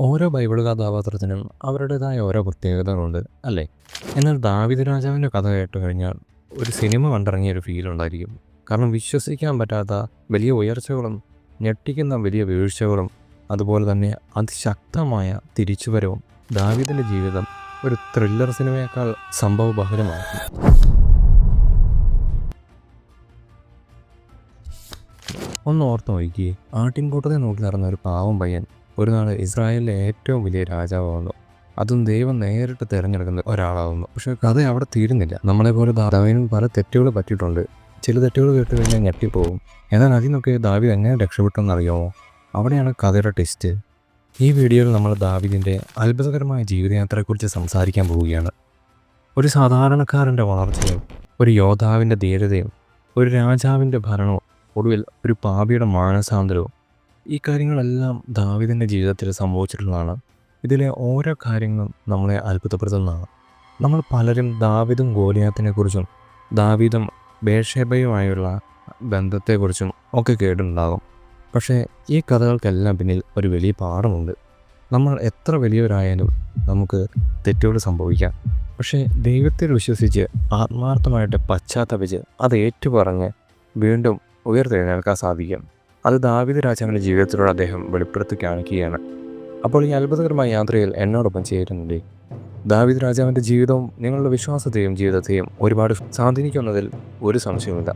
ഓരോ ബൈബിൾ കഥാപാത്രത്തിനും അവരുടേതായ ഓരോ പ്രത്യേകതകളുണ്ട് അല്ലേ? എന്നാൽ ദാവിദ് രാജാവിന്റെ കഥ കേട്ട് കഴിഞ്ഞാൽ ഒരു സിനിമ കണ്ടിറങ്ങിയ ഒരു ഫീൽ ഉണ്ടായിരിക്കും. കാരണം വിശ്വസിക്കാൻ പറ്റാത്ത വലിയ ഉയർച്ചകളും ഞെട്ടിക്കുന്ന വലിയ വീഴ്ചകളും അതുപോലെ തന്നെ അതിശക്തമായ തിരിച്ചുവരവും ദാവിദിന്റെ ജീവിതം ഒരു ത്രില്ലർ സിനിമയേക്കാൾ സംഭവബഹുലമാക്കി. ഒന്ന് ഓർത്ത് നോക്കിയേ. ആട്ടിൻകൂട്ടത്തെ നോക്കി നടന്ന ഒരു പാവം പയ്യൻ ഒരു നാൾ ഇസ്രായേലിലെ ഏറ്റവും വലിയ രാജാവാകുന്നു അതും ദൈവം നേരിട്ട് തിരഞ്ഞെടുക്കുന്ന ഒരാളാവുന്നു. പക്ഷെ കഥ അവിടെ തീരുന്നില്ല. നമ്മളെ പോലെ ദാവിനും പല തെറ്റുകൾ പറ്റിയിട്ടുണ്ട്. ചില തെറ്റുകൾ കേട്ട് കഴിഞ്ഞാൽ ഞെട്ടിപ്പോവും. എന്നാൽ അതിൽ നിന്നൊക്കെ ദാവിദ് എങ്ങനെ രക്ഷപ്പെട്ടെന്ന് അറിയാമോ അവിടെയാണ് കഥയുടെ ടെസ്റ്റ് ഈ വീഡിയോയിൽ നമ്മൾ ദാവിദിന്റെ അത്ഭുതകരമായ ജീവിതയാത്രയെക്കുറിച്ച് സംസാരിക്കാൻ പോവുകയാണ്. ഒരു സാധാരണക്കാരന്റെ വളർച്ചയും ഒരു യോദ്ധാവിന്റെ ധീരതയും ഒരു രാജാവിന്റെ ഭരണവും ഒടുവിൽ ഒരു പാപിയുടെ മാനസാന്തരവും ഈ കാര്യങ്ങളെല്ലാം ദാവിദിന്റെ ജീവിതത്തിൽ സംഭവിച്ചിട്ടുള്ളതാണ്. ഇതിലെ ഓരോ കാര്യങ്ങളും നമ്മളെ അത്ഭുതപ്പെടുത്തുന്നതാണ്. നമ്മൾ പലരും ദാവിദും ഗോലിയാത്തിനെക്കുറിച്ചും ദാവിദും ബേഷേബയുമായുള്ള ബന്ധത്തെക്കുറിച്ചും ഒക്കെ കേട്ടിട്ടുണ്ടാകും. പക്ഷേ ഈ കഥകൾക്കെല്ലാം പിന്നിൽ ഒരു വലിയ പാഠമുണ്ട്. നമ്മൾ എത്ര വലിയവരായാലും നമുക്ക് തെറ്റുകൾ സംഭവിക്കാം. പക്ഷേ ദൈവത്തിൽ വിശ്വസിച്ച് ആത്മാർത്ഥമായിട്ട് പശ്ചാത്തപിച്ച് അത് ഏറ്റുപറഞ്ഞ് വീണ്ടും ഉയർത്തെഴുന്നേൽക്കാൻ സാധിക്കും. അത് ദാവിദ് രാജാവിന്റെ ജീവിതത്തിലൂടെ അദ്ദേഹം വെളിപ്പെടുത്തി കാണിക്കുകയാണ്. അപ്പോൾ ഈ അത്ഭുതകരമായ യാത്രയിൽ എന്നോടൊപ്പം ചേരുന്നുണ്ട്. ദാവിദ് രാജാവിന്റെ ജീവിതവും നിങ്ങളുടെ വിശ്വാസത്തെയും ജീവിതത്തെയും ഒരുപാട് സ്വാധീനിക്കുന്നതിൽ ഒരു സംശയവുമില്ല.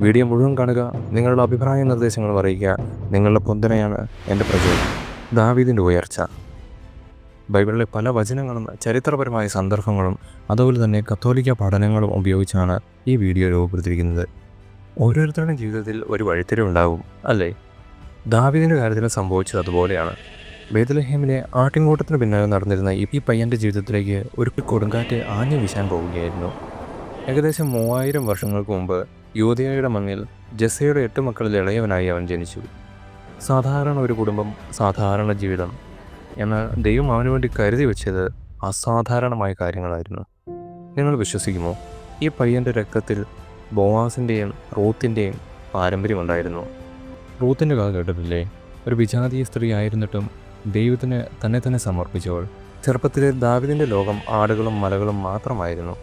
വീഡിയോ മുഴുവൻ കാണുക നിങ്ങളുടെ അഭിപ്രായ നിർദ്ദേശങ്ങൾ അറിയിക്കുക നിങ്ങളുടെ പൊന്തനയാണ് എന്റെ പ്രചോദനം. ദാവീദിന്റെ ഉയർച്ച. ബൈബിളിലെ പല വചനങ്ങളും ചരിത്രപരമായ സന്ദർഭങ്ങളും അതുപോലെ തന്നെ കത്തോലിക്ക പഠനങ്ങളും ഉപയോഗിച്ചാണ് ഈ വീഡിയോ രൂപപ്പെടുത്തിയിരിക്കുന്നത്. ഓരോരുത്തരുടെയും ജീവിതത്തിൽ ഒരു വഴിത്തിരിവുണ്ടാകും അല്ലേ? ദാവിദിന്റെ കാര്യത്തിൽ സംഭവിച്ചത് അതുപോലെയാണ്. ബേദലഹേമിലെ ആട്ടിൻകൂട്ടത്തിന് പിന്നാലെ നടന്നിരുന്ന ഈ പയ്യന്റെ ജീവിതത്തിലേക്ക് ഒരു കൊടുങ്കാറ്റ് ആഞ്ഞു വീശാൻ പോവുകയായിരുന്നു. ഏകദേശം മൂവായിരം വർഷങ്ങൾക്ക് മുമ്പ് യുവതിയായുടെ മണ്ണിൽ ജസയുടെ എട്ട് മക്കളിൽ ഇളയവനായി അവൻ ജനിച്ചു. സാധാരണ ഒരു കുടുംബം സാധാരണ ജീവിതം. എന്നാൽ ദൈവം അവന് വേണ്ടി കരുതി വെച്ചത് അസാധാരണമായ കാര്യങ്ങളായിരുന്നു. നിങ്ങൾ വിശ്വസിക്കുമോ? ഈ പയ്യന്റെ രക്തത്തിൽ ബോവാസിന്റെയും റൂത്തിന്റെയും പാരമ്പര്യമുണ്ടായിരുന്നു. റൂത്തിന്റെ കഥ കേട്ടിട്ടില്ലേ? ഒരു വിജാതീയ സ്ത്രീ ആയിരുന്നിട്ടും ദൈവത്തിന് തന്നെ തന്നെ സമർപ്പിച്ചവൾ. ചെറുപ്പത്തിലെ ദാവിദിന്റെ ലോകം ആടുകളും മലകളും മാത്രമായിരുന്നു.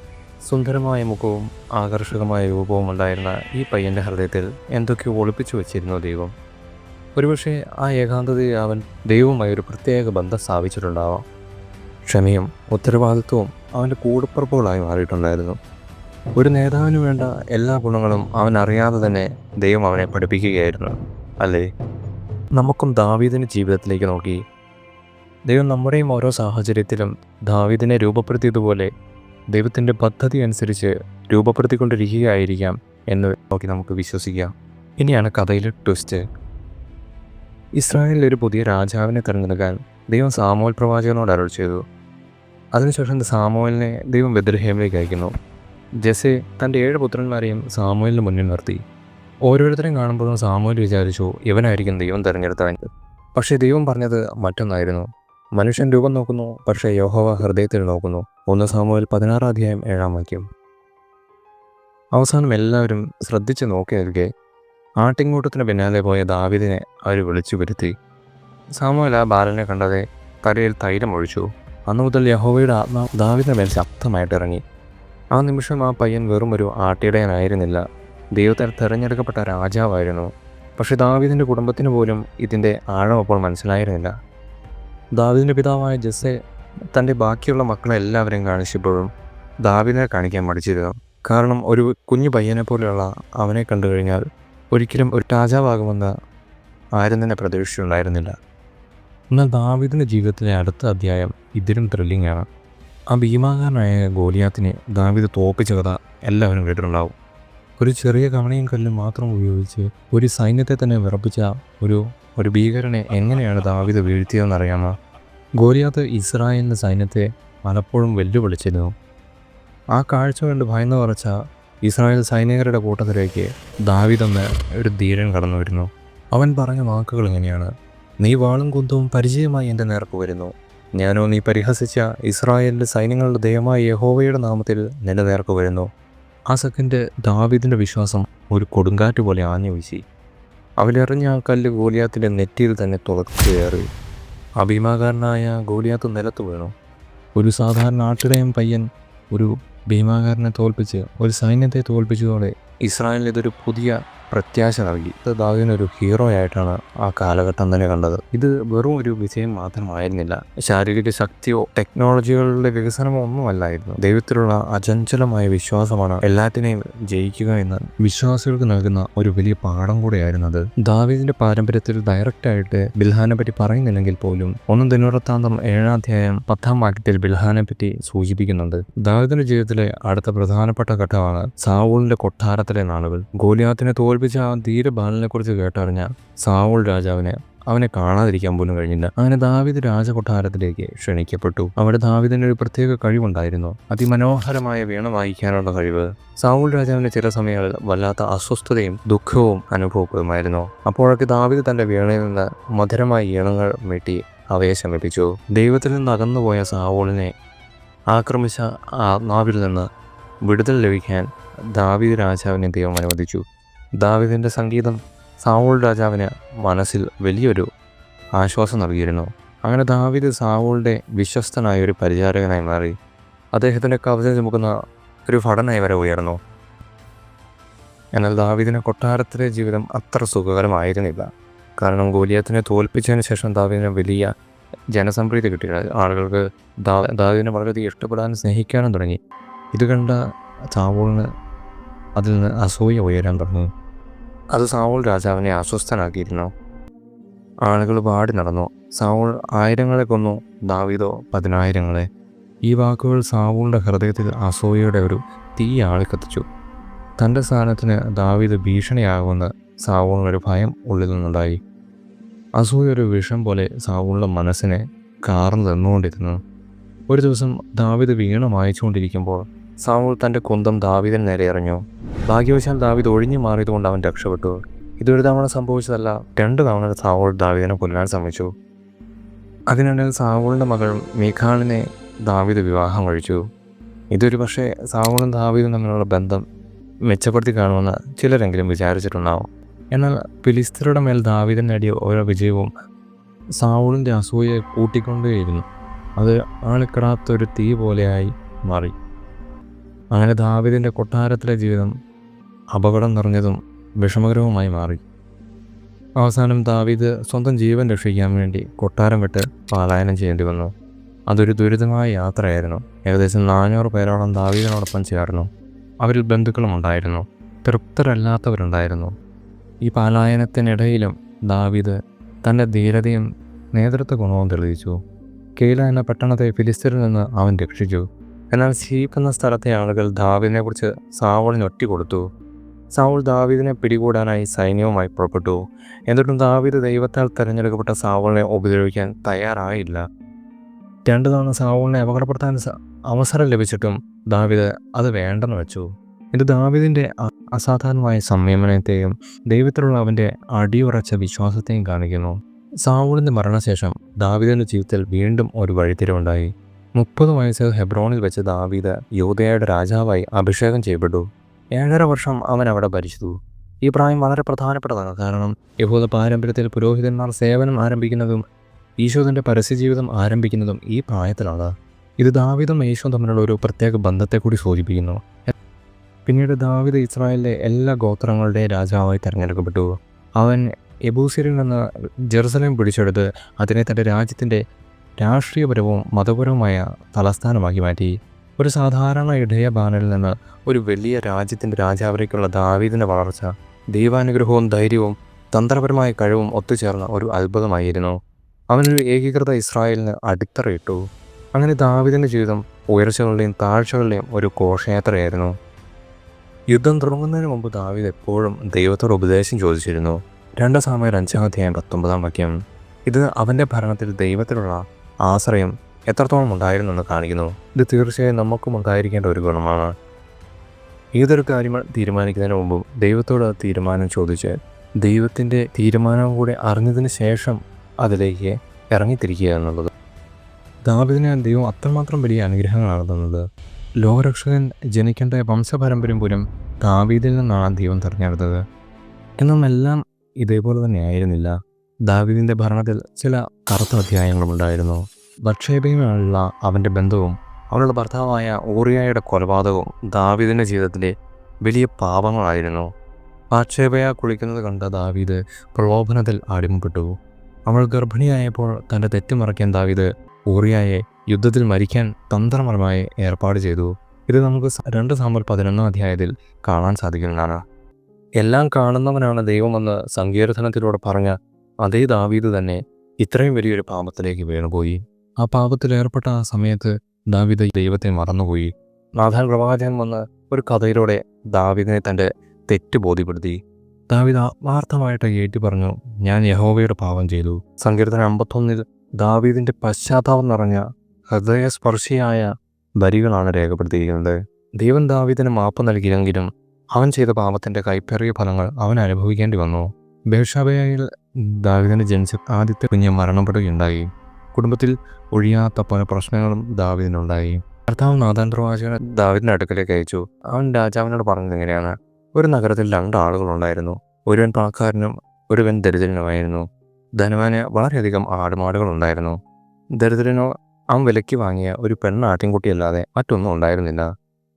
സുന്ദരമായ മുഖവും ആകർഷകമായ രൂപവും ഉണ്ടായിരുന്ന ഈ പയ്യന്റെ ഹൃദയത്തിൽ എന്തൊക്കെയോ ഒളിപ്പിച്ചു വച്ചിരുന്നു ദൈവം. ഒരുപക്ഷെ ആ ഏകാന്തതയെ അവൻ ദൈവവുമായി ഒരു പ്രത്യേക ബന്ധം സ്ഥാപിച്ചിട്ടുണ്ടാവാം. ക്ഷമയും ഉത്തരവാദിത്വവും അവന്റെ കൂടപ്പുറപ്പുകളായി മാറിയിട്ടുണ്ടായിരുന്നു. ഒരു നേതാവിന് വേണ്ട എല്ലാ ഗുണങ്ങളും അവൻ അറിയാതെ തന്നെ ദൈവം അവനെ പഠിപ്പിക്കുകയായിരുന്നു അല്ലേ? നമുക്കും ദാവീദിന്റെ ജീവിതത്തിലേക്ക് നോക്കി. ദൈവം നമ്മുടെയും ഓരോ സാഹചര്യത്തിലും ദാവീദിനെ രൂപപ്പെടുത്തിയതുപോലെ ദൈവത്തിന്റെ പദ്ധതി അനുസരിച്ച് രൂപപ്പെടുത്തിക്കൊണ്ടിരിക്കുകയായിരിക്കാം എന്ന് നോക്കി നമുക്ക് വിശ്വസിക്കാം. ഇനിയാണ് കഥയിലെ ട്വിസ്റ്റ് ഇസ്രായേലിൽ ഒരു പുതിയ രാജാവിനെ തിരഞ്ഞെടുക്കാൻ ദൈവം സാമോൽ പ്രവാചകനോട് അരുൾ ചെയ്തു. അതിനുശേഷം സാമോലിനെ ദൈവം ബദ്രഹേമിലേക്ക് അയക്കുന്നു. ജെസെ തന്റെ ഏഴ് പുത്രന്മാരെയും സാമോലിന് മുന്നിൽ നിർത്തി. ഓരോരുത്തരെയും കാണുമ്പോഴും സാമൂഹ്യ വിചാരിച്ചു ഇവനായിരിക്കും ദൈവം തിരഞ്ഞെടുത്തവൻ. പക്ഷേ ദൈവം പറഞ്ഞത് മറ്റൊന്നായിരുന്നു. മനുഷ്യൻ രൂപം നോക്കുന്നു പക്ഷേ യോഹോവ ഹൃദയത്തിൽ നോക്കുന്നു. ഒന്ന് സാമൂഹ്യ പതിനാറാം അധ്യായം ഏഴാം വാക്യം. അവസാനം എല്ലാവരും ശ്രദ്ധിച്ച് നോക്കി നിൽക്കെ. ആട്ടിൻകൂട്ടത്തിന് പിന്നാലെ പോയ ദാവിദിനെ അവർ വിളിച്ചു വരുത്തി. സാമൂഹ്യ ആ ബാലനെ കണ്ടതെ കരയിൽ തൈലം ഒഴിച്ചു അന്നു മുതൽ യഹോവയുടെ ആത്മാവ് ദാവിദിന്റെ മേൽ ശക്തമായിട്ട് ഇറങ്ങി ആ നിമിഷം ആ പയ്യൻ വെറും ഒരു ആട്ടിടയനായിരുന്നില്ല. ദൈവത്താൽ തെരഞ്ഞെടുക്കപ്പെട്ട രാജാവായിരുന്നു. പക്ഷെ ദാവീദിന്റെ കുടുംബത്തിന് പോലും ഇതിന്റെ ആഴം അപ്പോൾ മനസ്സിലായിരുന്നില്ല. ദാവീദിന്റെ പിതാവായ ജസ്സെ തന്റെ ബാക്കിയുള്ള മക്കളെ എല്ലാവരെയും കാണിച്ചപ്പോഴും ദാവീദിനെ കാണിക്കാൻ മടിച്ചിരുന്നു. കാരണം ഒരു കുഞ്ഞു പയ്യനെ പോലെയുള്ള അവനെ കണ്ടു കഴിഞ്ഞാൽ ഒരിക്കലും ഒരു രാജാവാകുമെന്ന് ആരും തന്നെ പ്രതീക്ഷിച്ചുണ്ടായിരുന്നില്ല. എന്നാൽ ദാവീദിന്റെ ജീവിതത്തിലെ അടുത്ത അധ്യായം ഇതിലും ത്രില്ലിംഗ് ആണ്. ആ ഭീമാകാരനായ ഗോലിയാത്തിനെ ദാവീദ് തോപ്പിച്ച കഥ എല്ലാവരും കേട്ടിട്ടുണ്ടാവും. ഒരു ചെറിയ കവണയും കല്ലും മാത്രം ഉപയോഗിച്ച് ഒരു സൈന്യത്തെ തന്നെ വിറപ്പിച്ച ഒരു ഒരു ഭീകരനെ എങ്ങനെയാണ് ദാവിദ് വീഴ്ത്തിയതെന്ന് അറിയാമോ ഗോലിയാത്ത് ഇസ്രായേലിന്റെ സൈന്യത്തെ പലപ്പോഴും വെല്ലുവിളിച്ചിരുന്നു. ആ കാഴ്ച കണ്ട് ഭയന്ന് പറച്ച ഇസ്രായേൽ സൈനികരുടെ കൂട്ടത്തിലേക്ക് ദാവിതെന്ന് ഒരു ധീരൻ കടന്നു വരുന്നു. അവൻ പറഞ്ഞ വാക്കുകൾ എങ്ങനെയാണ് നീ വാളും കുന്തവും പരിചയമായി എന്റെ നേർക്ക് വരുന്നു. ഞാനോ നീ പരിഹസിച്ച ഇസ്രായേലിന്റെ സൈന്യങ്ങളുടെ ദയമായ യഹോവയുടെ നാമത്തിൽ നിന്റെ നേർക്ക് വരുന്നു. ആ സെക്കൻഡ് ദാവിദിന്റെ വിശ്വാസം ഒരു കൊടുങ്കാറ്റ് പോലെ ആഞ്ഞു വീശി. അവലെറിഞ്ഞ ആ കല്ല് ഗോലിയാത്തിന്റെ നെറ്റിയിൽ തന്നെ തുളച്ചു കയറി അഭീമാകാരനായ ഗോലിയാത്ത് നിലത്ത് വീണു. ഒരു സാധാരണ ആട്ടിടയം പയ്യൻ ഒരു ഭീമാകാരനെ തോൽപ്പിച്ച് ഒരു സൈന്യത്തെ തോൽപ്പിച്ചതോടെ ഇസ്രായേലിൽ ഇതൊരു പുതിയ പ്രത്യാശ നൽകി. ദാവിന് ഒരു ഹീറോ ആയിട്ടാണ് ആ കാലഘട്ടം തന്നെ കണ്ടത്. ഇത് വെറും ഒരു വിജയം മാത്രമായിരുന്നില്ല. ശാരീരിക ശക്തിയോ ടെക്നോളജികളുടെ വികസനമോ ഒന്നുമല്ലായിരുന്നു. ദൈവത്തിലുള്ള അചഞ്ചലമായ വിശ്വാസമാണ് എല്ലാത്തിനെയും ജയിക്കുക എന്ന് വിശ്വാസികൾക്ക് നൽകുന്ന ഒരു വലിയ പാഠം കൂടെയായിരുന്നു അത്. ദാവീദിന്റെ പാരമ്പര്യത്തിൽ ഡയറക്റ്റ് ആയിട്ട് ബിൽഹാനെ പറ്റി പറയുന്നില്ലെങ്കിൽ പോലും ഒന്നും ദിനവൃത്താന്തം ഏഴാം അധ്യായം പത്താം വാക്യത്തിൽ ബിൽഹാനെ പറ്റി സൂചിപ്പിക്കുന്നുണ്ട്. ദാവീദിന്റെ ജീവിതത്തിലെ അടുത്ത പ്രധാനപ്പെട്ട ഘട്ടമാണ് സാവൂലിന്റെ കൊട്ടാരത്തിലെ നാളുകൾ. ഗോലിയാത്തിനെ തോൽപ്പിച്ച ആ ധീരബാലനെക്കുറിച്ച് കേട്ടറിഞ്ഞ സാവുൾ രാജാവിനെ അവനെ കാണാതിരിക്കാൻ പോലും കഴിഞ്ഞില്ല. അങ്ങനെ ദാവിദ് രാജകൊട്ടാരത്തിലേക്ക് ക്ഷണിക്കപ്പെട്ടു. അവിടെ ദാവിദിന് ഒരു പ്രത്യേക കഴിവുണ്ടായിരുന്നു. അതിമനോഹരമായ വീണ വായിക്കാനുള്ള കഴിവ്. സാവൂൾ രാജാവിന് ചില സമയങ്ങളിൽ വല്ലാത്ത അസ്വസ്ഥതയും ദുഃഖവും അനുഭവപ്പെടുമായിരുന്നു. അപ്പോഴൊക്കെ ദാവിദ് തന്റെ വീണയിൽ നിന്ന് മധുരമായ ഈണങ്ങൾ മീട്ടി അവയെ ശമിപ്പിച്ചു. ദൈവത്തിൽ നിന്ന് അകന്നുപോയ സാവൂളിനെ ആക്രമിച്ച ആത്മാവിൽ നിന്ന് വിടുതൽ ലഭിക്കാൻ ദാവീദ് രാജാവിനെ ദൈവം അനുവദിച്ചു. ദാവീദിന്റെ സംഗീതം സാവുൾ രാജാവിന് മനസ്സിൽ വലിയൊരു ആശ്വാസം നൽകിയിരുന്നു. അങ്ങനെ ദാവിദ് സാവൂളിന്റെ വിശ്വസ്തനായ ഒരു പരിചാരകനായി മാറി. അദ്ദേഹത്തിന്റെ കവചം ചുമക്കുന്ന ഒരു ഭടനായി വരെ ഉയർന്നു. എന്നാൽ ദാവിദിന് കൊട്ടാരത്തിലെ ജീവിതം അത്ര സുഖകരമായിരുന്നില്ല. കാരണം ഗോലിയത്തിനെ തോൽപ്പിച്ചതിന് ശേഷം ദാവിദിന് വലിയ ജനസംപ്രീതി കിട്ടി ആളുകൾക്ക് ദാ ദാവീദിനെ വളരെയധികം ഇഷ്ടപ്പെടാനും സ്നേഹിക്കാനും തുടങ്ങി. ഇത് കണ്ട സാവൂളിന് അതിൽ നിന്ന് അസൂയ ഉയരാൻ തുടങ്ങി. അത് സാവൂൾ രാജാവിനെ അസ്വസ്ഥനാക്കിയിരുന്നു. ആളുകൾ പാടി നടന്നു. സാവൂൾ ആയിരങ്ങളെ കൊന്നു ദാവീദോ പതിനായിരങ്ങളെ. ഈ വാക്കുകൾ സാവൂളിന്റെ ഹൃദയത്തിൽ അസൂയയുടെ ഒരു തീ ആളിക്കത്തിച്ചു തന്റെ സ്ഥാനത്തിന് ദാവീദ് ഭീഷണിയാകുമെന്ന് സാവൂളിനൊരു ഭയം ഉള്ളിൽ നിന്നുണ്ടായി. അസൂയ ഒരു വിഷം പോലെ സാവൂളിന്റെ മനസ്സിനെ കാർന്നു തന്നുകൊണ്ടിരുന്നു ഒരു ദിവസം ദാവീദ് വീണ വായിച്ചുകൊണ്ടിരിക്കുമ്പോൾ സാവൂൾ തന്റെ കുന്തം ദാവിദിന് നേരെ എറിഞ്ഞു. ഭാഗ്യവശാൽ ദാവിദ് ഒഴിഞ്ഞു മാറിയതുകൊണ്ട് അവൻ രക്ഷപ്പെട്ടു. ഇതൊരു തവണ സംഭവിച്ചതല്ല രണ്ടു തവണ സാവൂൾ ദാവിദിനെ കൊല്ലാൻ ശ്രമിച്ചു. അതിനിടയിൽ സാവൂളിന്റെ മകൾ മീഖാളിനെ ദാവിദ് വിവാഹം കഴിച്ചു. ഇതൊരു പക്ഷേ സാവൂളും ദാവിദും തമ്മിലുള്ള ബന്ധം മെച്ചപ്പെടുത്തി കാണുമെന്ന് ചിലരെങ്കിലും വിചാരിച്ചിട്ടുണ്ടാവും. എന്നാൽ ഫിലിസ്തീനയുടെ മേൽ ദാവിദൻ നേടിയ ഓരോ വിജയവും സാവൂളിന്റെ അസൂയയെ കൂട്ടിക്കൊണ്ടേയിരുന്നു. അത് ആളിക്കിടാത്തൊരു തീ പോലെയായി മാറി. അങ്ങനെ ദാവിദിന്റെ കൊട്ടാരത്തിലെ ജീവിതം അപകടം നിറഞ്ഞതും വിഷമകരവുമായി മാറി. അവസാനം ദാവീദ് സ്വന്തം ജീവൻ രക്ഷിക്കാൻ വേണ്ടി കൊട്ടാരം വിട്ട് പലായനം ചെയ്യേണ്ടി വന്നു. അതൊരു ദുരിതമായ യാത്രയായിരുന്നു. ഏകദേശം നാനൂറ് പേരോളം ദാവീദിനോടൊപ്പം ചേർന്നു. അവരിൽ ബന്ധുക്കളും ഉണ്ടായിരുന്നു. തൃപ്തരല്ലാത്തവരുണ്ടായിരുന്നു. ഈ പലായനത്തിനിടയിലും ദാവീദ് തന്റെ ധീരതയും നേതൃത്വ ഗുണവും തെളിയിച്ചു. കേല എന്ന പട്ടണത്തെ ഫിലിസ്തീനിൽ നിന്ന് അവൻ രക്ഷിച്ചു. എന്നാൽ സീപ്പ് എന്ന സ്ഥലത്തെ ആളുകൾ ദാവീദിനെ കുറിച്ച് സാവളിന് ഒറ്റ കൊടുത്തു. സാവോൾ ദാവീദിനെ പിടികൂടാനായി സൈന്യവുമായി പുറപ്പെട്ടു. എന്നിട്ടും ദാവീദ് ദൈവത്താൽ തിരഞ്ഞെടുക്കപ്പെട്ട സാവോളിനെ ഉപദ്രവിക്കാൻ തയ്യാറായില്ല. രണ്ടു തവണ സാവോളിനെ അപകടപ്പെടുത്താൻ അവസരം ലഭിച്ചിട്ടും ദാവിദ് അത് വേണ്ടെന്ന് വെച്ചു. ഇത് ദാവിദിന്റെ അസാധാരണമായ സംയമനത്തെയും ദൈവത്തിലുള്ള അവന്റെ അടിയുറച്ച വിശ്വാസത്തെയും കാണിക്കുന്നു. സാവൂളിന്റെ മരണശേഷം ദാവിദിന്റെ ജീവിതത്തിൽ വീണ്ടും ഒരു വഴിത്തിരിവുണ്ടായി. മുപ്പത് വയസ്സിൽ ഹെബ്രോണിൽ വെച്ച് ദാവീദ് യോധയുടെ രാജാവായി അഭിഷേകം ചെയ്യപ്പെട്ടു. ഏഴര വർഷം അവൻ അവിടെ ഭരിച്ചു. ഈ പ്രായം വളരെ പ്രധാനപ്പെട്ടതാണ്. കാരണം യഹൂദ പാരമ്പര്യത്തിൽ പുരോഹിതന്മാർ സേവനം ആരംഭിക്കുന്നതും ഈശോദിന്റെ പരസ്യജീവിതം ആരംഭിക്കുന്നതും ഈ പ്രായത്തിലാണ്. ഇത് ദാവീദും യേശുവും തമ്മിലുള്ള ഒരു പ്രത്യേക ബന്ധത്തെ കൂടി സൂചിപ്പിക്കുന്നു. പിന്നീട് ദാവീദ് ഇസ്രായേലിലെ എല്ലാ ഗോത്രങ്ങളുടെയും രാജാവായി തിരഞ്ഞെടുക്കപ്പെട്ടു. അവൻ എബൂസിരിൽ നിന്ന് ജെറുസലേം പിടിച്ചെടുത്ത് അതിനെ തന്റെ രാജ്യത്തിന്റെ രാഷ്ട്രീയപരവും മതപരവുമായ തലസ്ഥാനമാക്കി മാറ്റി. ഒരു സാധാരണ ഇടയ ഇടയബാനിൽ നിന്ന് ഒരു വലിയ രാജ്യത്തിന്റെ രാജാവിലേക്കുള്ള ദാവീദിന്റെ വളർച്ച ദൈവാനുഗ്രഹവും ധൈര്യവും തന്ത്രപരമായ കഴിവും ഒത്തുചേർന്ന ഒരു അത്ഭുതമായിരുന്നു. അവനൊരു ഏകീകൃത ഇസ്രായേലിന് അടിത്തറയിട്ടു. അങ്ങനെ ദാവീദിന്റെ ജീവിതം ഉയർച്ചകളുടെയും താഴ്ചകളുടെയും ഒരു ഘോഷയാത്രയായിരുന്നു. യുദ്ധം തുടങ്ങുന്നതിന് മുമ്പ് ദാവീദ് എപ്പോഴും ദൈവത്തോട് ഉപദേശം ചോദിച്ചിരുന്നു. രണ്ട് സമയം അഞ്ചാം അധ്യായം പത്തൊമ്പതാം വാക്യം. ഇത് അവന്റെ ഭരണത്തിൽ ദൈവത്തിലുള്ള ആശ്രയം എത്രത്തോളം ഉണ്ടായിരുന്നെന്ന് കാണിക്കുന്നു? ഇത് തീർച്ചയായും നമുക്കും ഉണ്ടായിരിക്കേണ്ട ഒരു ഗുണമാണ്. ഏതൊരു കാര്യം തീരുമാനിക്കുന്നതിന് മുമ്പും ദൈവത്തോട് തീരുമാനം ചോദിച്ച് ദൈവത്തിന്റെ തീരുമാനം കൂടെ അറിഞ്ഞതിന് ശേഷം അതിലേക്ക് ഇറങ്ങിത്തിരിക്കുക എന്നുള്ളത്. ദാവിദിന് ദൈവം അത്രമാത്രം വലിയ അനുഗ്രഹങ്ങളാണ് തന്നത് ലോകരക്ഷകൻ ജനിക്കേണ്ട വംശപാരമ്പര്യം പോലും ദാവീദിൽ നിന്നാണ് ദൈവം തിരഞ്ഞെടുത്തത്. എന്നാൽ എല്ലാം ഇതേപോലെ തന്നെ ആയിരുന്നില്ല. ദാവീദിന്റെ ഭരണത്തിൽ ചില കറുത്ത അധ്യായങ്ങളും ഉണ്ടായിരുന്നു ബക്ഷേബയുമായുള്ള അവന്റെ ബന്ധവും അവളുടെ ഭർത്താവായ ഊറിയായുടെ കൊലപാതകവും ദാവീദിന്റെ ജീവിതത്തിലെ വലിയ പാപങ്ങളായിരുന്നു. ബാക്ഷേബയ കുളിക്കുന്നത് കണ്ട ദാവീദ് പ്രലോഭനത്തിൽ അടിമപ്പെട്ടു. അവൾ ഗർഭിണിയായപ്പോൾ തന്റെ തെറ്റ് മറയ്ക്കാൻ ദാവീദ് ഊറിയായെ യുദ്ധത്തിൽ മരിക്കാൻ തന്ത്രപരമായി ഏർപ്പാട് ചെയ്തു. ഇത് നമുക്ക് രണ്ട് സാമ്പൽ പതിനൊന്നാം അധ്യായത്തിൽ കാണാൻ സാധിക്കുന്നതാണ്. എല്ലാം കാണുന്നവനാണ് ദൈവമെന്ന് സങ്കീർത്തനത്തിലൂടെ പറഞ്ഞ അതേ ദാവീദ് തന്നെ ഇത്രയും വലിയൊരു പാപത്തിലേക്ക് വീണുപോയി. ആ പാപത്തിലേർപ്പെട്ട ആ സമയത്ത് ദാവീദ് ദൈവത്തെ മറന്നുപോയി. നാഥാൻ പ്രവാചകൻ വന്ന് ഒരു കഥയിലൂടെ ദാവീദിനെ തന്റെ തെറ്റ് ബോധ്യപ്പെടുത്തി. ദാവിദ് ആത്മാർത്ഥമായിട്ട് ഏറ്റു പറഞ്ഞു ഞാൻ യഹോവയുടെ പാപം ചെയ്തു. സങ്കീർത്തനം അമ്പത്തൊന്നിൽ ദാവീദിന്റെ പശ്ചാത്താപം നിറഞ്ഞ ഹൃദയസ്പർശിയായ വരികളാണ് രേഖപ്പെടുത്തിയിരിക്കുന്നത്. ദൈവം ദാവീദിന് മാപ്പ് നൽകിയെങ്കിലും അവൻ ചെയ്ത പാപത്തിന്റെ കൈപ്പേറിയ ഫലങ്ങൾ അവൻ അനുഭവിക്കേണ്ടി വന്നു. ബേഷാബയിൽ ദാവീദിന് ജനിച്ച ആദ്യത്തെ കുഞ്ഞ് മരണപ്പെടുകയുണ്ടായി. കുടുംബത്തിൽ ഒഴിയാത്ത പല പ്രശ്നങ്ങളും ദാവിദിനുണ്ടായി. കർത്താവ് നാഥാൻ പ്രവാചകൻ ദാവിദിന്റെ അടുക്കലേക്ക് അയച്ചു. അവൻ രാജാവിനോട് പറഞ്ഞത് എങ്ങനെയാണ് ഒരു നഗരത്തിൽ രണ്ട് ആളുകളുണ്ടായിരുന്നു. ഒരുവൻ പണക്കാരനും ഒരുവൻ ദരിദ്രനുമായിരുന്നു. ധനവാന് വളരെയധികം ആടുമാടുകളുണ്ടായിരുന്നു. ദരിദ്രനോ അവൻ വിലയ്ക്ക് വാങ്ങിയ ഒരു പെണ്ണാട്ടിൻകുട്ടിയല്ലാതെ മറ്റൊന്നും ഉണ്ടായിരുന്നില്ല.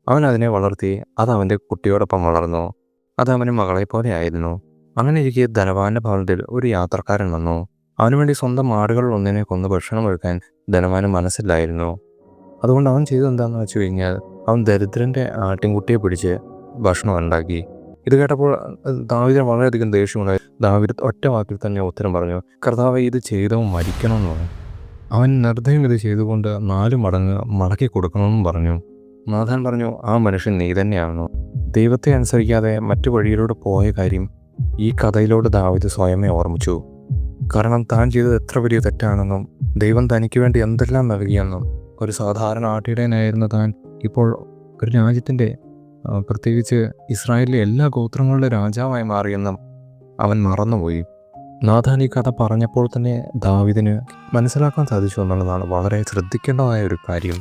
അവൻ അതിനെ വളർത്തി അത് അവന്റെ കുട്ടിയോടൊപ്പം വളർന്നു. അത് അവന് മകളെ പോലെ ആയിരുന്നു. അങ്ങനെ ഇരിക്കെ ധനവാന്റെ ഭവനത്തിൽ ഒരു യാത്രക്കാരൻ വന്നു. അവന് വേണ്ടി സ്വന്തം ആടുകളിൽ ഒന്നിനെ കൊന്ന് ഭക്ഷണം കൊടുക്കാൻ ധനവാന് മനസ്സിലായിരുന്നു അതുകൊണ്ട് അവൻ ചെയ്തെന്താന്ന് വെച്ച് കഴിഞ്ഞാൽ അവൻ ദരിദ്രന്റെ ആട്ടിൻകുട്ടിയെ പിടിച്ച് ഭക്ഷണം ഉണ്ടാക്കി. ഇത് കേട്ടപ്പോൾ ദാവിദിന് വളരെയധികം ദേഷ്യമുണ്ടായി. ദാവിദ് ഒറ്റ വാക്കിൽ തന്നെ ഉത്തരം പറഞ്ഞു കർത്താവ് ഇത് ചെയ്തവൻ മരിക്കണമെന്ന് പറഞ്ഞു. അവൻ നിർദ്ദയം ഇത് ചെയ്തുകൊണ്ട് നാല് മടങ്ങ് മടക്കി കൊടുക്കണമെന്നും പറഞ്ഞു. നാഥൻ പറഞ്ഞു ആ മനുഷ്യൻ നീ തന്നെയാണെന്നു. ദൈവത്തെ അനുസരിക്കാതെ മറ്റു വഴിയിലൂടെ പോയ കാര്യം ഈ കഥയിലൂടെ ദാവിദ് സ്വയമേ ഓർമ്മിച്ചു. കാരണം താൻ ചെയ്തത് എത്ര വലിയ തെറ്റാണെന്നും ദൈവം തനിക്ക് വേണ്ടി എന്തെല്ലാം നൽകിയെന്നും ഒരു സാധാരണ ആട്ടിടയനായിരുന്ന താൻ ഇപ്പോൾ ഒരു രാജ്യത്തിന്റെ പ്രത്യേകിച്ച് ഇസ്രായേലിലെ എല്ലാ ഗോത്രങ്ങളുടെ രാജാവായി മാറിയെന്നും അവൻ മറന്നുപോയി. നാഥാൻ ഈ കഥ പറഞ്ഞപ്പോൾ തന്നെ ദാവിദിന് മനസ്സിലാക്കാൻ സാധിച്ചു എന്നുള്ളതാണ് വളരെ ശ്രദ്ധിക്കേണ്ടതായ ഒരു കാര്യം.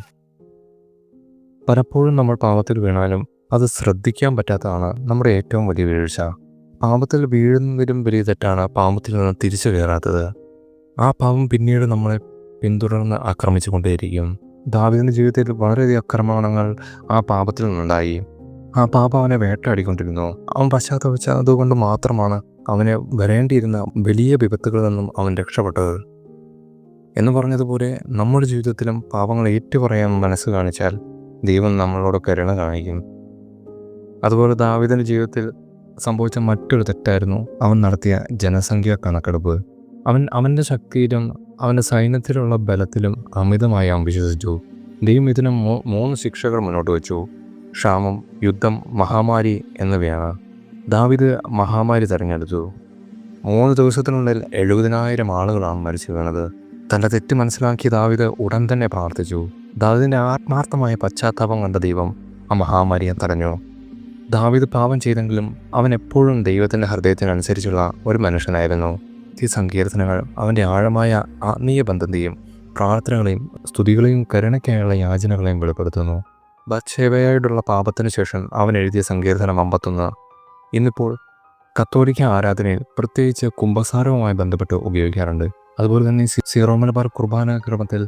പലപ്പോഴും നമ്മൾ പാവത്തിൽ വീണാലും അത് ശ്രദ്ധിക്കാൻ പറ്റാത്തതാണ് നമ്മുടെ ഏറ്റവും വലിയ വീഴ്ച. പാപത്തിൽ വീഴുന്നതിലും വലിയ തെറ്റാണ് പാപത്തിൽ നിന്ന് തിരിച്ചു കയറാത്തത്. ആ പാപം പിന്നീട് നമ്മളെ പിന്തുടർന്ന് ആക്രമിച്ചു കൊണ്ടേയിരിക്കും ദാവിദിന്റെ ജീവിതത്തിൽ വളരെയധികം ആക്രമണങ്ങൾ ആ പാപത്തിൽ നിന്നുണ്ടായി. ആ പാപം അവനെ വേട്ടയാടിക്കൊണ്ടിരുന്നു. അവൻ പശ്ചാത്തപിച്ച അതുകൊണ്ട് മാത്രമാണ് അവനെ വരേണ്ടിയിരുന്ന വലിയ വിപത്തുകളിൽ നിന്നും അവൻ രക്ഷപ്പെട്ടത്. എന്ന് പറഞ്ഞതുപോലെ നമ്മുടെ ജീവിതത്തിലും പാപങ്ങൾ ഏറ്റുപറയാൻ മനസ്സ് കാണിച്ചാൽ ദൈവം നമ്മളോട് കരുണ കാണിക്കും. അതുപോലെ ദാവിദിന്റെ ജീവിതത്തിൽ സംഭവിച്ച മറ്റൊരു തെറ്റായിരുന്നു അവൻ നടത്തിയ ജനസംഖ്യ കണക്കെടുപ്പ്. അവൻ അവന്റെ ശക്തിയിലും അവന്റെ സൈന്യത്തിലുള്ള ബലത്തിലും അമിതമായി അവൻ വിശ്വസിച്ചു. ദൈവം ഇതിന് മൂന്ന് ശിക്ഷകൾ മുന്നോട്ട് വെച്ചു. ക്ഷാമം യുദ്ധം മഹാമാരി എന്നിവയാണ്. ദാവിദ് മഹാമാരി തിരഞ്ഞെടുത്തു. മൂന്ന് ദിവസത്തിനുള്ളിൽ എഴുപതിനായിരം ആളുകളാണ് മരിച്ചു വീണത്. തന്റെ തെറ്റ് മനസ്സിലാക്കിയ ദാവിദ് ഉടൻ തന്നെ പ്രാർത്ഥിച്ചു. ദാവിദിന്റെ ആത്മാർത്ഥമായ പശ്ചാത്താപം കണ്ട ദൈവം ആ മഹാമാരിയെ തടഞ്ഞു. ദാവിദ് പാപം ചെയ്തെങ്കിലും അവൻ എപ്പോഴും ദൈവത്തിന്റെ ഹൃദയത്തിനനുസരിച്ചുള്ള ഒരു മനുഷ്യനായിരുന്നു. ഈ സങ്കീർത്തനങ്ങൾ അവന്റെ ആഴമായ ആത്മീയ ബന്ധത്തെയും പ്രാർത്ഥനകളെയും സ്തുതികളെയും കരുണയ്ക്കായുള്ള യാചനകളെയും വെളിപ്പെടുത്തുന്നു. ബത്സേവയായിട്ടുള്ള പാപത്തിന് ശേഷം അവൻ എഴുതിയ സങ്കീർത്തനം അമ്പത്തൊന്ന്. ഇന്നിപ്പോൾ കത്തോലിക്ക ആരാധനയിൽ പ്രത്യേകിച്ച് കുംഭസാരവുമായി ബന്ധപ്പെട്ട് ഉപയോഗിക്കാറുണ്ട്. അതുപോലെ തന്നെ സി- സീറോ മലബാർ കുർബാന ക്രമത്തിൽ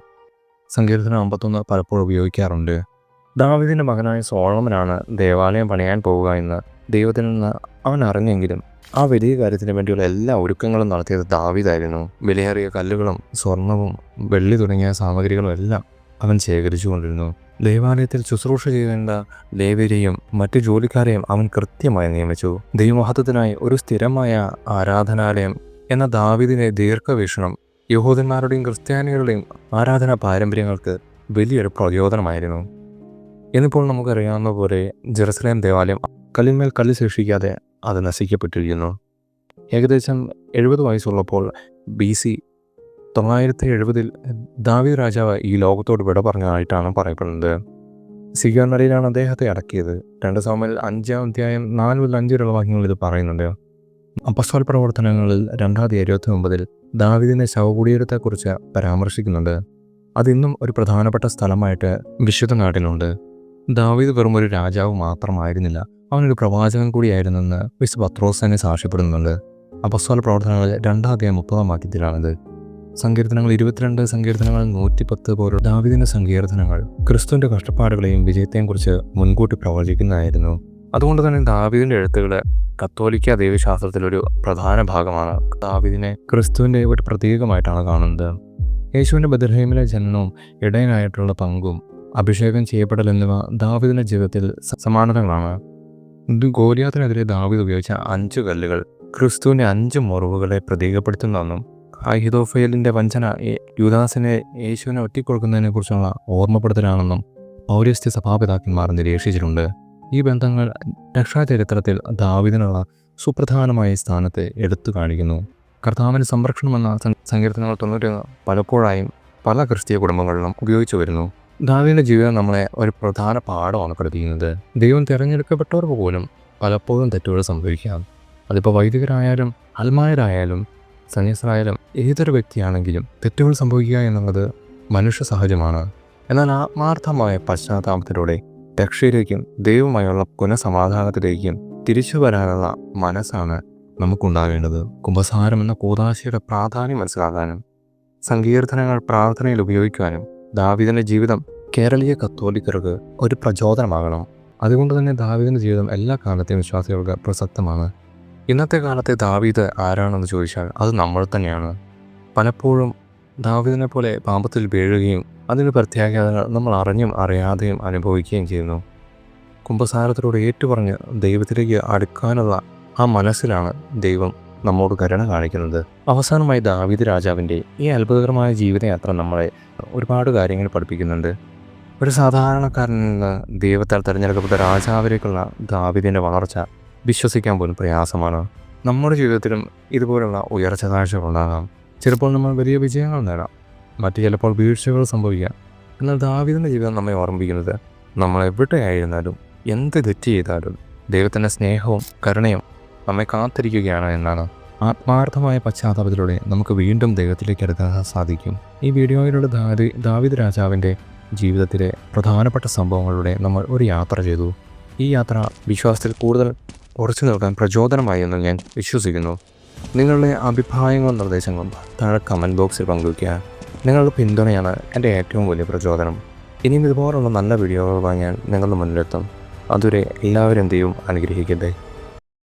സങ്കീർത്തനം അമ്പത്തൊന്ന് പലപ്പോഴും ഉപയോഗിക്കാറുണ്ട്. ദാവിദിന്റെ മകനായ സോളമനാണ് ദേവാലയം പണിയാൻ പോവുക എന്ന് ദൈവത്തിൽ നിന്ന് അവൻ അറിഞ്ഞെങ്കിലും ആ വലിയ കാര്യത്തിന് വേണ്ടിയുള്ള എല്ലാ ഒരുക്കങ്ങളും നടത്തിയത് ദാവിദായിരുന്നു. വിലയേറിയ കല്ലുകളും സ്വർണവും വെള്ളി തുടങ്ങിയ സാമഗ്രികളും എല്ലാം അവൻ ശേഖരിച്ചു കൊണ്ടിരുന്നു ദേവാലയത്തിൽ ശുശ്രൂഷ ചെയ്യേണ്ട ദേവരെയും മറ്റു ജോലിക്കാരെയും അവൻ കൃത്യമായി നിയമിച്ചു. ദൈവമഹത്വത്തിനായി ഒരു സ്ഥിരമായ ആരാധനാലയം എന്ന ദാവിദിനെ ദീർഘവീക്ഷണം യഹൂദന്മാരുടെയും ക്രിസ്ത്യാനികളുടെയും ആരാധനാ പാരമ്പര്യങ്ങൾക്ക് വലിയൊരു പ്രചോദനമായിരുന്നു. എന്നിപ്പോൾ നമുക്കറിയാവുന്ന പോലെ ജെറുസലേം ദേവാലയം കല്ലിന്മേൽ കല്ല് ശേഷിക്കാതെ അത് നശിക്കപ്പെട്ടിരിക്കുന്നു. ഏകദേശം എഴുപത് വയസ്സുള്ളപ്പോൾ ബി സി തൊള്ളായിരത്തി എഴുപതിൽ ദാവി രാജാവ് ഈ ലോകത്തോട് വിട പറഞ്ഞതായിട്ടാണ് പറയപ്പെടുന്നത്. സിഗർനറിയിലാണ് അദ്ദേഹത്തെ അടക്കിയത്. രണ്ട് സമയം അഞ്ചാം അധ്യായം നാല് മുതൽ അഞ്ച് വരെയുള്ള ഇത് പറയുന്നുണ്ട്. അപ്പസ്വൽ പ്രവർത്തനങ്ങളിൽ രണ്ടായിരത്തി ഇരുപത്തി ഒമ്പതിൽ ദാവിദിന്റെ ശവകുടീരത്തെക്കുറിച്ച് പരാമർശിക്കുന്നുണ്ട്. അതിന്നും ഒരു പ്രധാനപ്പെട്ട സ്ഥലമായിട്ട് വിശുദ്ധ നാട്ടിലുണ്ട് ദാവീദ് വെറും ഒരു രാജാവ് മാത്രമായിരുന്നില്ല. അവനൊരു പ്രവാചകൻ കൂടിയായിരുന്നെന്ന് വിശു പത്രോസ് തന്നെ സാക്ഷ്യപ്പെടുന്നുണ്ട്. അപസ്വല രണ്ടാം മുപ്പതാം വാക്യത്തിലാണിത്. സങ്കീർത്തനങ്ങൾ ഇരുപത്തിരണ്ട് സങ്കീർത്തനങ്ങൾ നൂറ്റിപ്പത്ത് പോലുള്ള ദാവിദിന്റെ സങ്കീർത്തനങ്ങൾ ക്രിസ്തുവിന്റെ കഷ്ടപ്പാടുകളെയും വിജയത്തെയും കുറിച്ച് മുൻകൂട്ടി പ്രവചിക്കുന്നതായിരുന്നു. അതുകൊണ്ട് തന്നെ ദാവിദിന്റെ എഴുത്തുകൾ കത്തോലിക്ക ദൈവശാസ്ത്രത്തിലൊരു പ്രധാന ഭാഗമാണ്. ദാവിദിനെ ക്രിസ്തുവിന്റെ ഒരു പ്രതീകമായിട്ടാണ് കാണുന്നത്. യേശുവിന്റെ ബദർഹീമിലെ ജനനവും ഇടയനായിട്ടുള്ള പങ്കും അഭിഷേകം ചെയ്യപ്പെടൽ എന്നിവ ദാവിദിന്റെ ജീവിതത്തിൽ സമാനതകളാണ്. ഗോലിയാത്തിനെതിരെ ദാവിദ് ഉപയോഗിച്ച അഞ്ച് കല്ലുകൾ ക്രിസ്തുവിന്റെ അഞ്ച് മുറിവുകളെ പ്രതീകപ്പെടുത്തുന്നതെന്നും അഹിതോഫയലിന്റെ വഞ്ചന യുദാസിനെ യേശുവിനെ ഒറ്റിക്കൊടുക്കുന്നതിനെ കുറിച്ചുള്ള ഓർമ്മപ്പെടുത്തലാണെന്നും പൗരസ്ത്യ സഭാപിതാക്കന്മാർ നിരീക്ഷിച്ചിട്ടുണ്ട്. ഈ ബന്ധങ്ങൾ രക്ഷാചരിത്രത്തിൽ ദാവിദിനുള്ള സുപ്രധാനമായ സ്ഥാനത്തെ എടുത്തു കാണിക്കുന്നു. കർത്താവിന് സംരക്ഷണമെന്ന സങ്കീർത്തനങ്ങൾ തൊണ്ണൂറ്റി പലപ്പോഴായും പല ക്രിസ്തീയ കുടുംബങ്ങളിലും ഉപയോഗിച്ചു വരുന്നു. ദാവിദിന്റെ ജീവിതം നമ്മളെ ഒരു പ്രധാന പാഠമാണ് പഠിപ്പിക്കുന്നത്. ദൈവം തിരഞ്ഞെടുക്കപ്പെട്ടവർ പോലും പലപ്പോഴും തെറ്റുകൾ സംഭവിക്കാം. അതിപ്പോൾ വൈദികരായാലും അൽമായരായാലും സന്യാസരായാലും ഏതൊരു വ്യക്തിയാണെങ്കിലും തെറ്റുകൾ സംഭവിക്കുക എന്നുള്ളത് മനുഷ്യ സഹജമാണ്. എന്നാൽ ആത്മാർത്ഥമായ പശ്ചാത്താപത്തിലൂടെ രക്ഷയിലേക്കും ദൈവമായുള്ള പുനഃസമാധാനത്തിലേക്കും തിരിച്ചു വരാനുള്ള മനസ്സാണ് നമുക്കുണ്ടാകേണ്ടത്. കുംഭസാരം എന്ന കൂതാശയുടെ പ്രാധാന്യം മനസ്സിലാക്കാനും സങ്കീർത്തനങ്ങൾ പ്രാർത്ഥനയിൽ ഉപയോഗിക്കാനും ദാവിദിന്റെ ജീവിതം കേരളീയ കത്തോലിക്കർക്ക് ഒരു പ്രചോദനമാകണം. അതുകൊണ്ട് തന്നെ ദാവീദിന്റെ ജീവിതം എല്ലാ കാലത്തെയും വിശ്വാസികൾക്ക് പ്രസക്തമാണ്. ഇന്നത്തെ കാലത്തെ ദാവീദ് ആരാണെന്ന് ചോദിച്ചാൽ അത് നമ്മൾ തന്നെയാണ്. പലപ്പോഴും ദാവീദിനെ പോലെ പാമ്പത്തിൽ വീഴുകയും അതിന് പ്രത്യാഘാതങ്ങൾ നമ്മൾ അറിഞ്ഞും അറിയാതെയും അനുഭവിക്കുകയും ചെയ്യുന്നു. കുംഭസാരത്തിലൂടെ ഏറ്റുപറഞ്ഞ് ദൈവത്തിലേക്ക് അടുക്കാനുള്ള ആ മനസ്സിലാണ് ദൈവം നമ്മോട് കരുണ കാണിക്കുന്നത്. അവസാനമായി ദാവീദ് രാജാവിന്റെ ഈ അത്ഭുതകരമായ ജീവിതയാത്ര നമ്മളെ ഒരുപാട് കാര്യങ്ങൾ പഠിപ്പിക്കുന്നുണ്ട്. ഒരു സാധാരണക്കാരനിൽ നിന്ന് ദൈവത്താൽ തിരഞ്ഞെടുക്കപ്പെട്ട രാജാവിലേക്കുള്ള ദാവീദിന്റെ വളർച്ച വിശ്വസിക്കാൻ പോലും പ്രയാസമാണ്. നമ്മുടെ ജീവിതത്തിലും ഇതുപോലുള്ള ഉയർച്ച താഴ്ചകൾ ഉണ്ടാകാം. ചിലപ്പോൾ നമ്മൾ വലിയ വിജയങ്ങൾ നേടാം. മറ്റു ചിലപ്പോൾ വീഴ്ചകൾ സംഭവിക്കാം. എന്നാൽ ദാവീദിന്റെ ജീവിതം നമ്മെ ഓർമ്മിപ്പിക്കുന്നത് നമ്മൾ എവിടെയായിരുന്നാലും എന്ത് തെറ്റ് ചെയ്താലും ദൈവത്തിന്റെ സ്നേഹവും കരുണയും നമ്മെ കാത്തിരിക്കുകയാണ് എന്നാണ്. ആത്മാർത്ഥമായ പശ്ചാത്തലത്തിലൂടെ നമുക്ക് വീണ്ടും ദൈവത്തിലേക്ക് അടുക്കാൻ സാധിക്കും. ഈ വീഡിയോയിലൂടെ ദാവി ദാവിദ് രാജാവിന്റെ ജീവിതത്തിലെ പ്രധാനപ്പെട്ട സംഭവങ്ങളിലൂടെ നമ്മൾ ഒരു യാത്ര ചെയ്തു. ഈ യാത്ര വിശ്വാസത്തിൽ കൂടുതൽ ഉറച്ചു നിൽക്കാൻ പ്രചോദനമായി എന്ന് ഞാൻ വിശ്വസിക്കുന്നു. നിങ്ങളുടെ അഭിപ്രായങ്ങളും നിർദ്ദേശങ്ങളും താഴെ കമന്റ് ബോക്സിൽ പങ്കുവയ്ക്കുക. നിങ്ങളുടെ പിന്തുണയാണ് എന്റെ ഏറ്റവും വലിയ പ്രചോദനം. ഇനിയും ഇതുപോലുള്ള നല്ല വീഡിയോകൾ ഞാൻ നിങ്ങളുടെ മുന്നിലെത്തും. അതുവരെ എല്ലാവരും എന്തെയും അനുഗ്രഹിക്കട്ടെ.